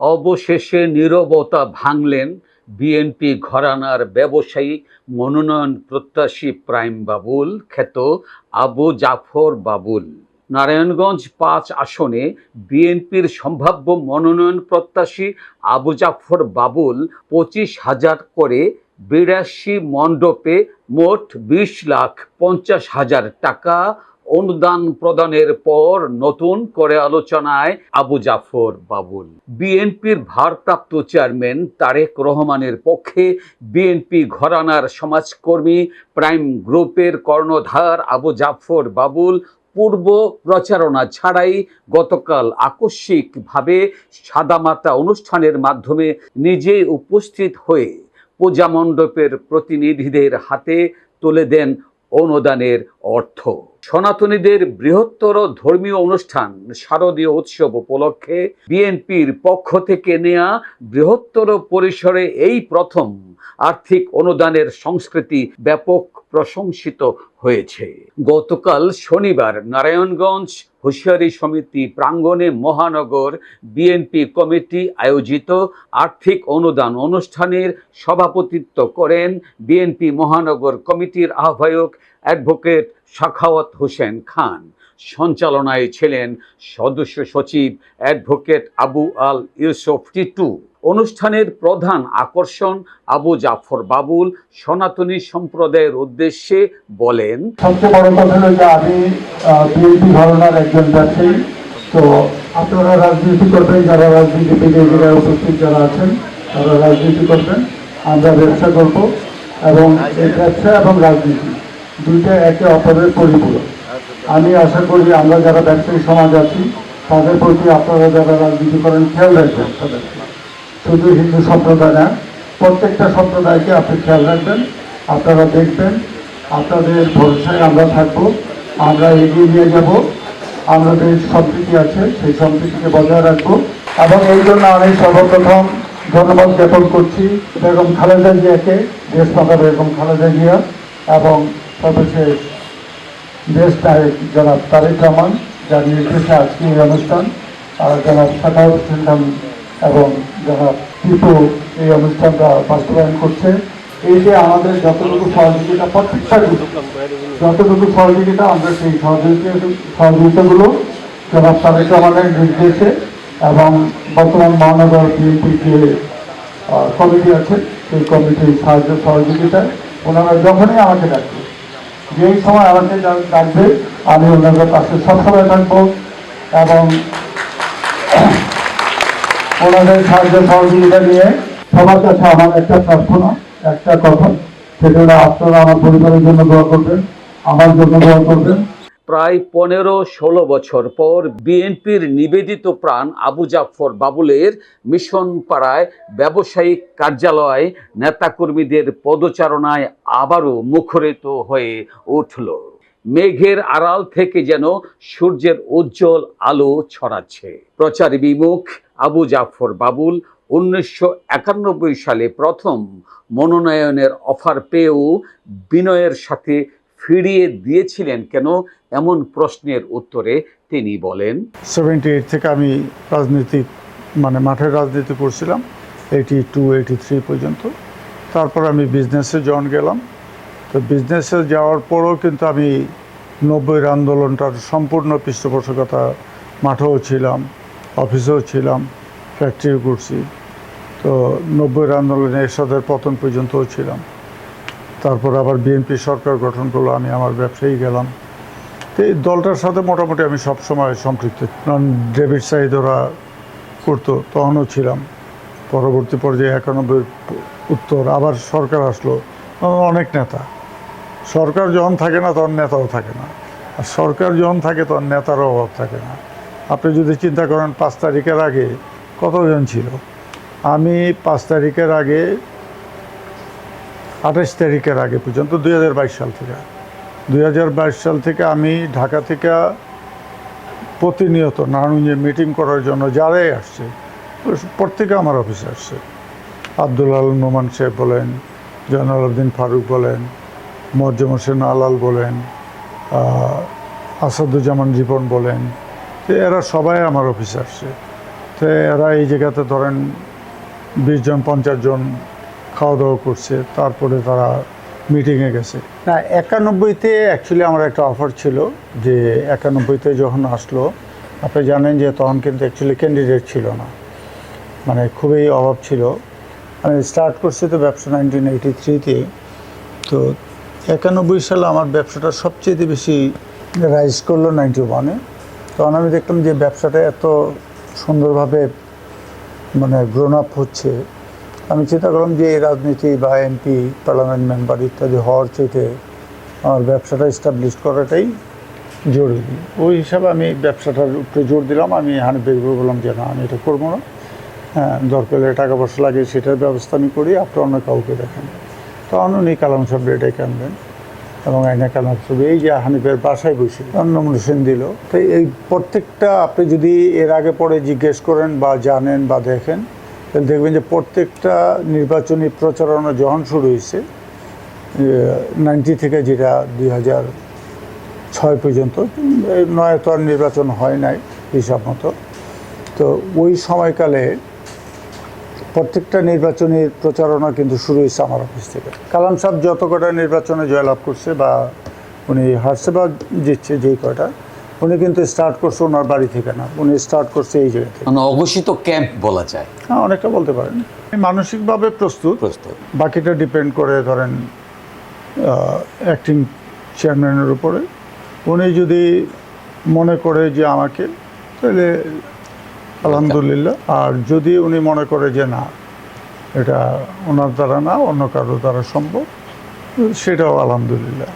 অবশেষে নীরবতা ভাঙলেন বিএনপি ঘরানার ব্যবসায়ী মনোনয়ন প্রত্যাশী প্রাইম বাবুল, খ্যাত আবু জাফর বাবুল। নারায়ণগঞ্জ পাঁচ আসনে বিএনপির সম্ভাব্য মনোনয়ন প্রত্যাশী আবু জাফর বাবুল পঁচিশ হাজার করে বিরাশি মণ্ডপে মোট বিশ লাখ পঞ্চাশ হাজার টাকা অনুদান প্রদানের পর নতুন করে আলোচনায় আবু জাফর বাবুল। বিএনপির ভারপ্রাপ্ত চেয়ারম্যান তারেক রহমানের পক্ষে বিএনপি ঘরানার সমাজকর্মী প্রাইম গ্রুপের কর্ণধার আবু জাফর বাবুল পূর্ব প্রচারণা ছাড়াই গতকাল আকস্মিকভাবে সাদামাটা অনুষ্ঠানের মাধ্যমে নিজে উপস্থিত হয়ে পূজা মণ্ডপের প্রতিনিধিদের হাতে তুলে দেন অনুদানের অর্থ। সনাতনীদের বৃহত্তর ধর্মীয় অনুষ্ঠান, শারদীয় উৎসব উপলক্ষে বিএনপির পক্ষ থেকে নেয়া বৃহত্তর পরিসরে এই প্রথম আর্থিক অনুদানের সংস্কৃতি ব্যাপক প্রশংসিত হয়েছে। গতকাল শনিবার নারায়ণগঞ্জ হুঁশিয়ারি সমিতি প্রাঙ্গণে মহানগর বিএনপি কমিটি আয়োজিত আর্থিক অনুদান অনুষ্ঠানের সভাপতিত্ব করেন বিএনপি মহানগর কমিটির আহ্বায়ক অ্যাডভোকেট শাখাওয়াত হোসেন খান। সঞ্চালনায় ছিলেন সদস্য সচিব অ্যাডভোকেট আবু আল ইউসুফ টিটু। অনুষ্ঠানের প্রধান আকর্ষণ আবু জাফর বাবুল। সনাতনী সম্প্রদায়ের উদ্দেশ্যে বলেন, সবচেয়ে বড় কথা হলো যে আমি বিএনপি ঘরনার একজন ব্যবসায়ী তো আপনারা রাজনীতি করবেন, যারা রাজনীতিবিদের যারা উপস্থিত যারা আছেন, তারা রাজনীতি করবেন। আমরা ব্যবসা করব এবং এই ব্যবসা এবং রাজনীতি। দুইটা একে অপরের পরিপূরক। আমি আশা করি আমরা যারা ব্যবসায়ী সমাজ আছি, তাদের প্রতি আপনারা যারা রাজনীতি করেন, খেয়াল রাখবেন শুধু হিন্দু সম্প্রদায় না, প্রত্যেকটা সম্প্রদায়কে আপনি খেয়াল রাখবেন, আপনারা দেখবেন, আপনাদের ভরসায় আমরা থাকব, আমরা এগিয়ে নিয়ে যাব, আমাদের সম্প্রীতি আছে, সেই সম্প্রীতিকে বজায় রাখব। এবং এই জন্য আমি সর্বপ্রথম ধন্যবাদ জ্ঞাপন করছি বেগম খালেদা জিয়াকে, দেশমাতা বেগম খালেদা জিয়া এবং সর্বশেষ দেশ নায়ক জনাব তারেক রহমান, যার নির্দেশে আজকে এই অনুষ্ঠান, আর জনাব সাকার হোসেন এবং জনাব টিপু এই অনুষ্ঠানটা বাস্তবায়ন করছে। এই যে আমাদের যতটুকু সহযোগিতা প্রত্যেকটা যতটুকু সহযোগিতা, আমরা সেই সহযোগিতা সহযোগিতাগুলো জনাব তারেক রহমানের নির্দেশে এবং বর্তমান মহানগর বিএনপির যে কমিটি আছে, সেই কমিটির সাহায্য সহযোগিতায় ওনারা যখনই আমাকে ডাকবে যেই সময় আমাকে ডাকবে, আমি ওনাদের পাশে সবসময় থাকব এবং ওনাদের সাহায্য সহযোগিতা নিয়ে সবার কাছে আমার একটা প্রার্থনা, একটা কথা, সেটা আপনারা আমার পরিবারের জন্য দোয়া করবেন, আমার জন্য দোয়া করবেন। প্রায় পনেরো ষোলো বছর পর বিএনপির নিবেদিত প্রাণ আবু জাফর বাবুলের মিশন পাড়ায় ব্যবসায়িক কার্যালয় নেতাকর্মীদের পদচারণায় আবারও মুখরিত হয়ে উঠল। মেঘের আড়াল থেকে যেন সূর্যের উজ্জ্বল আলো ছড়াচ্ছে। প্রচার বিমুখ আবু জাফর বাবুল উনিশশো একানব্বই সালে প্রথম মনোনয়নের অফার পেয়েও বিনয়ের সাথে ফিরিয়ে দিয়েছিলেন কেন? এমন প্রশ্নের উত্তরে তিনি বলেন, সেভেন্টি এইট থেকে আমি রাজনীতি মানে মাঠের রাজনীতি করছিলাম, এইটি টু, এইটি থ্রি পর্যন্ত। তারপর আমি বিজনেসে জয়েন গেলাম। তো বিজনেসে যাওয়ার পরও কিন্তু আমি নব্বইয়ের আন্দোলনটার সম্পূর্ণ পৃষ্ঠপোষকতা মাঠেও ছিলাম অফিসেও ছিলাম ফ্যাক্টরিও করছি। তো নব্বইয়ের আন্দোলনে এরশাদের পতন পর্যন্তও ছিলাম। তারপর আবার বিএনপি সরকার গঠন করল, আমি আমার ব্যবসায়ী গেলাম। তো এই দলটার সাথে মোটামুটি আমি সব সময় সম্পৃক্ত। কারণ ডেভিড সাইদ ওরা করতো, তখনও ছিলাম। পরবর্তী পর্যায়ে একানব্বই উত্তর আবার সরকার আসলো। অনেক নেতা। সরকার যখন থাকে না, তখন নেতাও থাকে না। আর সরকার যখন থাকে, তখন নেতারও অভাব থাকে না। আপনি যদি চিন্তা করেন, পাঁচ তারিখের আগে কতজন ছিল? আমি পাঁচ তারিখের আগে আঠাশ তারিখের আগে পর্যন্ত, দুই হাজার বাইশ সাল থেকে। দুই হাজার বাইশ সাল থেকে আমি ঢাকা থেকে প্রতিনিয়ত নারায়ণগঞ্জে মিটিং করার জন্য যারাই আসছে, প্রত্যেকে আমার অফিসে আসছে। আব্দুল আল নোমান সাহেব বলেন, জয়নাল আবদিন ফারুক বলেন, মজ্জম হোসেন আলাল বলেন আসাদুজ্জামান জীবন বলেন, তো এরা সবাই আমার অফিসে আসছে। তো তো এরা এই জায়গাতে ধরেন বিশ জন, পঞ্চাশ জন খাওয়া দাওয়া করছে, তারপরে তারা মিটিংয়ে গেছে। না, একানব্বইতে অ্যাকচুয়ালি আমার একটা অফার ছিল যে একানব্বইতে যখন আসলো, আপনি জানেন যে তখন কিন্তু অ্যাকচুয়ালি ক্যান্ডিডেট ছিল না। মানে খুবই অভাব ছিল। আমি স্টার্ট করছি তো ব্যবসা নাইনটিন এইটি থ্রিতে তো একানব্বই সালে আমার ব্যবসাটা সবচেয়ে বেশি রাইজ করল নাইনটি ওয়ানে তখন আমি দেখলাম যে ব্যবসাটা এত সুন্দরভাবে মানে গ্রোন আপ হচ্ছে। আমি চিন্তা করলাম যে এই রাজনীতি বা এমপি পার্লামেন্ট মেম্বার ইত্যাদি হওয়ার চাইতে আমার ব্যবসাটা এস্টাবলিশ করাটাই জরুরি। ওই হিসাবে আমি ব্যবসাটার উপরে জোর দিলাম। আমি হানিফ বেগবে বললাম যে, না, আমি এটা করব না। হ্যাঁ দরকার হলে টাকা পয়সা লাগে সেটার ব্যবস্থা আমি করি। আপনি অন্য কাউকে দেখেন। তখন উনি কালাম সাহেব ডেকে আনবেন এবং আইনা কালাম সাহেব এই যে হানিফের বাসায় বসে নমিনেশন দিল। তো এই প্রত্যেকটা আপনি যদি এর আগে পরে জিজ্ঞেস করেন বা জানেন বা দেখেন দেখবেন যে প্রত্যেকটা নির্বাচনী প্রচারণা যখন শুরু হয়েছে নাইনটি থেকে যেটা দুই হাজার ছয় পর্যন্ত, নয় তো আর নির্বাচন হয় নাই হিসাব মতো। তো ওই সময়কালে প্রত্যেকটা নির্বাচনী প্রচারণা কিন্তু শুরু হয়েছে আমার অফিস থেকে। কালাম সাহেব যত কটা নির্বাচনে জয়লাভ করছে বা উনি হারছে বা জিতছে যেই কয়টা উনি কিন্তু স্টার্ট করছে ওনার বাড়ি থেকে না। উনি স্টার্ট করছে এই জায়গা থেকে। মানে অঘোষিত ক্যাম্প বলা যায়। হ্যাঁ অনেকটা বলতে পারেন। আমি মানসিকভাবে প্রস্তুত। প্রস্তুত। বাকিটা ডিপেন্ড করে ধরেন অ্যাক্টিং চেয়ারম্যানের উপরে। উনি যদি মনে করে যে আমাকে তাহলে আলহামদুলিল্লাহ। আর যদি উনি মনে করে যে না এটা ওনার দ্বারা না অন্য কারোর দ্বারা সম্ভব সেটাও আলহামদুলিল্লাহ।